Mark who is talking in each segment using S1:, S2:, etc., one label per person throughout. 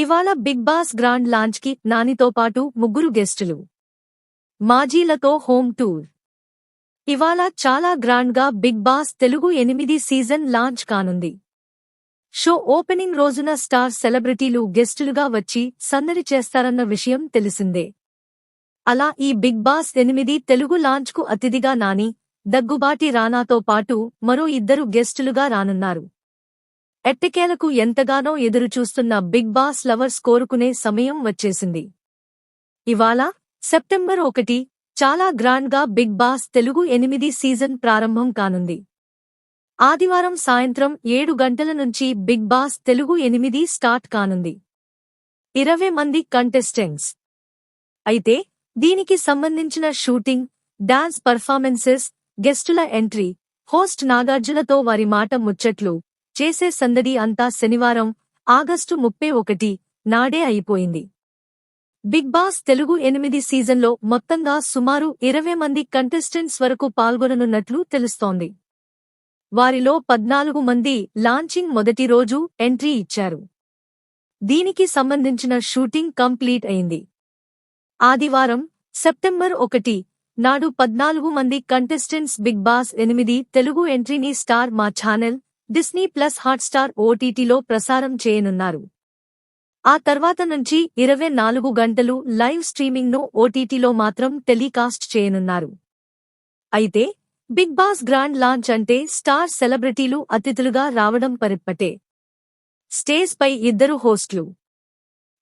S1: ఇవాళ Big Boss grand లాంచ్కి నానితో పాటు ముగ్గురు గెస్టులు. మాజీలతో హోమ్ టూర్. ఇవాళ చాలా గ్రాండ్గా బిగ్ బాస్ తెలుగు ఎనిమిది సీజన్ లాంచ్ కానుంది. షో ఓపెనింగ్ రోజున స్టార్ సెలబ్రిటీలు గెస్టులుగా వచ్చి సందడి చేస్తారన్న విషయం తెలిసిందే. అలా ఈ బిగ్ బాస్ ఎనిమిది తెలుగు లాంచ్కు అతిథిగా నాని దగ్గుబాటి రానాతో పాటు మరో ఇద్దరు గెస్టులుగా రానున్నారు. ఎట్టకేలకు ఎంతగానో ఎదురుచూస్తున్న బిగ్ బాస్ లవర్స్ కోరుకునే సమయం వచ్చేసింది. ఇవాళ సెప్టెంబర్ ఒకటి చాలా గ్రాండ్గా బిగ్ బాస్ తెలుగు ఎనిమిది సీజన్ ప్రారంభం కానుంది. ఆదివారం సాయంత్రం ఏడు గంటల నుంచి బిగ్ బాస్ తెలుగు ఎనిమిది స్టార్ట్ కానుంది. ఇరవై మంది కంటెస్టెంట్స్. అయితే దీనికి సంబంధించిన షూటింగ్ డాన్స్ పర్ఫార్మెన్సెస్ గెస్టుల ఎంట్రీ హోస్ట్ నాగార్జునతో వారి మాట ముచ్చట్లు చేసే సందడి అంతా శనివారం ఆగస్టు ముప్పై ఒకటి నాడే అయిపోయింది. బిగ్ బాస్ తెలుగు ఎనిమిది సీజన్లో మొత్తంగా సుమారు ఇరవై మంది కంటెస్టెంట్స్ వరకు పాల్గొననున్నట్లు తెలుస్తోంది. వారిలో పద్నాలుగు మంది లాంచింగ్ మొదటి రోజు ఎంట్రీ ఇచ్చారు. దీనికి సంబంధించిన షూటింగ్ కంప్లీట్ అయింది. ఆదివారం సెప్టెంబర్ ఒకటి నాడు పద్నాలుగు మంది కంటెస్టెంట్స్ బిగ్ బాస్ ఎనిమిది Telugu ఎంట్రీని Star Maa channel Disney plus Hotstar ఓటీటీలో ప్రసారం చేయనున్నారు. ఆ తర్వాత నుంచి ఇరవై నాలుగు గంటలు లైవ్ స్ట్రీమింగ్ను ఓటీటీలో మాత్రం టెలికాస్ట్ చేయనున్నారు. అయితే బిగ్ బాస్ గ్రాండ్ లాంచ్ అంటే స్టార్ సెలబ్రిటీలు అతిథులుగా రావడం పరిప్పటే స్టేజ్ పై ఇద్దరు హోస్ట్లు.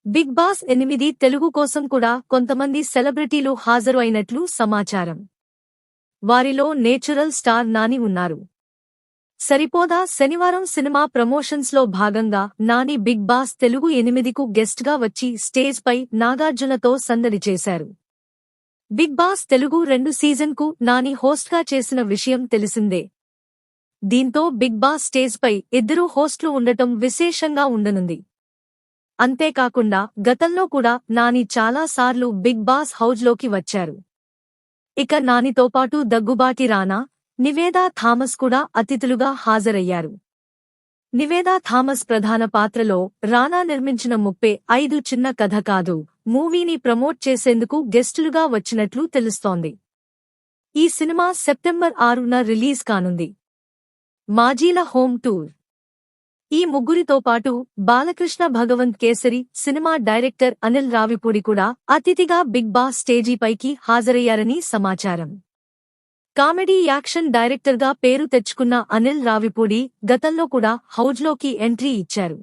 S1: బిగ్ బాస్ ఎనిమిది తెలుగు కోసం కూడా కొంతమంది సెలబ్రిటీలు హాజరు అయినట్లు సమాచారం. వారిలో నేచురల్ స్టార్ నాని ఉన్నారు. సరిపోదా? శనివారం సినిమా ప్రమోషన్స్లో భాగంగా నాని బిగ్ బాస్ తెలుగు ఎనిమిదికు గెస్ట్గా వచ్చి స్టేజ్ పై నాగార్జునతో సందడి చేశారు. బిగ్ బాస్ తెలుగు రెండు సీజన్కు నాని హోస్ట్గా చేసిన విషయం తెలిసిందే. దీంతో బిగ్ బాస్ స్టేజ్ పై ఇద్దరు హోస్ట్లు ఉండటం విశేషంగా ఉండనుంది. అంతేకాకుండా గతంలో కూడా నాని చాలా సార్లు బిగ్ బాస్ హౌజ్లోకి వచ్చారు. ఇక నానితో పాటు దగ్గుబాటి రానా నివేదా థామస్ కూడా అతిథులుగా హాజరయ్యారు. నివేదా థామస్ ప్రధాన పాత్రలో రానా నిర్మించిన ముప్పై ఐదు చిన్న కథ కాదు మూవీని ప్రమోట్ చేసేందుకు గెస్టులుగా వచ్చినట్లు తెలుస్తోంది. ఈ సినిమా సెప్టెంబర్ ఆరున రిలీజ్ కానుంది. మాజీల హోమ్ టూర్. ఈ ముగ్గురితో పాటు బాలకృష్ణ భగవంత్ కేసరి సినిమా డైరెక్టర్ అనిల్ రావిపూడి కూడా అతిథిగా బిగ్ బాస్ స్టేజీపైకి హాజరయ్యారని సమాచారం. కామెడీ యాక్షన్ డైరెక్టర్గా పేరు తెచ్చుకున్న అనిల్ రావిపూడి గతంలో కూడా హౌజ్లోకి ఎంట్రీ ఇచ్చారు.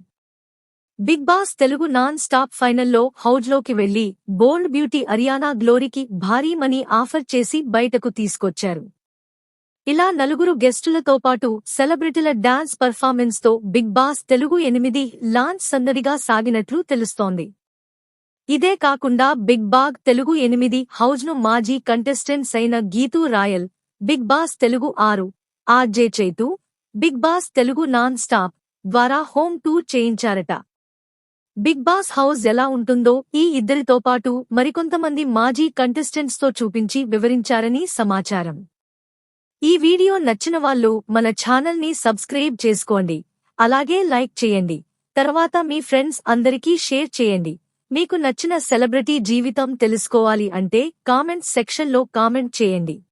S1: Bigg boss Telugu non stop ఫైనల్లో హౌజ్లోకి వెళ్ళి బోల్డ్ బ్యూటీ అరియానా గ్లోరీకి భారీ మనీ ఆఫర్ చేసి బయటకు తీసుకొచ్చారు. ఇలా నలుగురు గెస్టులతో పాటు సెలబ్రిటీల డాన్స్ పర్ఫార్మెన్స్తో బిగ్ బాస్ తెలుగు ఎనిమిది లాంచ్ సందడిగా సాగినట్లు తెలుస్తోంది. ఇదే కాకుండా బిగ్ బాగ్ తెలుగు ఎనిమిది హౌజ్ను మాజీ కంటెస్టెంట్స్ అయిన గీతూ రాయల్ బిగ్ బాస్ తెలుగు ఆరు. RJ Chaitu Bigg Boss Telugu nonstop ద్వారా హోమ్ టూర్ చేయించారట. బిగ్ బాస్ హౌస్ ఎలా ఉంటుందో ఈ ఇద్దరితో పాటు మరికొంతమంది మాజీ కంటెస్టెంట్స్తో చూపించి వివరించారని సమాచారం. ఈ వీడియో నచ్చిన వాళ్ళు మన ఛానల్ని సబ్స్క్రైబ్ చేసుకోండి. అలాగే లైక్ చేయండి. తర్వాత మీ ఫ్రెండ్స్ అందరికీ షేర్ చేయండి. మీకు నచ్చిన సెలబ్రిటీ జీవితం తెలుసుకోవాలి అంటే కామెంట్ సెక్షన్లో కామెంట్ చేయండి.